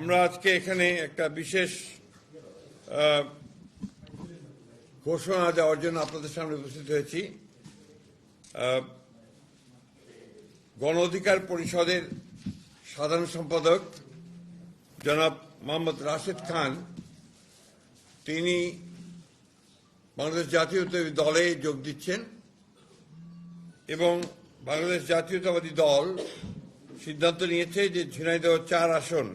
আমরা আজকে এখানে একটা বিশেষ ঘোষণা দেওয়ার জন্য আপনাদের সামনে উপস্থিত হয়েছি। গণ অধিকার পরিষদের সাধারণ সম্পাদক জনাব মোহাম্মদ রাশেদ খান, তিনি বাংলাদেশ জাতীয়তাবাদী দলে যোগ দিচ্ছেন এবং বাংলাদেশ জাতীয়তাবাদী দল সিদ্ধান্ত নিয়েছে যে ঝিনাইদহ চার আসন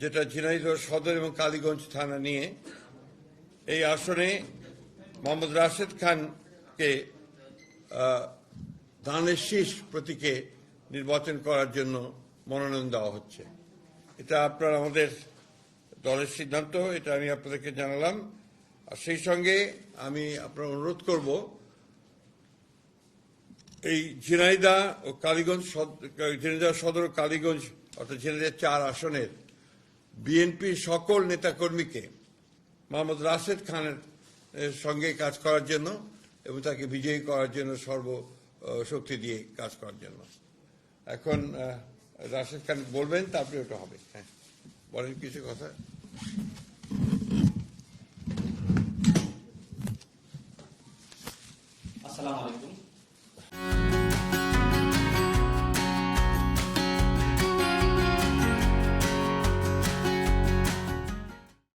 যেটা ঝিনাইদহ সদর এবং কালীগঞ্জ থানা নিয়ে এই আসনে মোহাম্মদ রাশেদ খানকে ধানের শীষ প্রতীকে নির্বাচন করার জন্য মনোনয়ন দেওয়া হচ্ছে। এটা আপনার আমাদের দলের সিদ্ধান্ত, এটা আমি আপনাদেরকে জানালাম। আর সেই সঙ্গে আমি আপনার অনুরোধ করব, এই ঝিনাইদা ও কালীগঞ্জ ঝিনাইদহ সদর কালীগঞ্জ, অর্থাৎ ঝিনাইদহ চার আসনের বিএনপির সকল নেতাকর্মীকে মোহাম্মদ রাশেদ খানের সঙ্গে কাজ করার জন্য এবং তাকে বিজয়ী করার জন্য সর্ব শক্তি দিয়ে কাজ করার জন্য। এখন রাশেদ খান বলবেন, তারপরে ওটা হবে। হ্যাঁ বলেন কিছু কথা। আসসালামু আলাইকুম।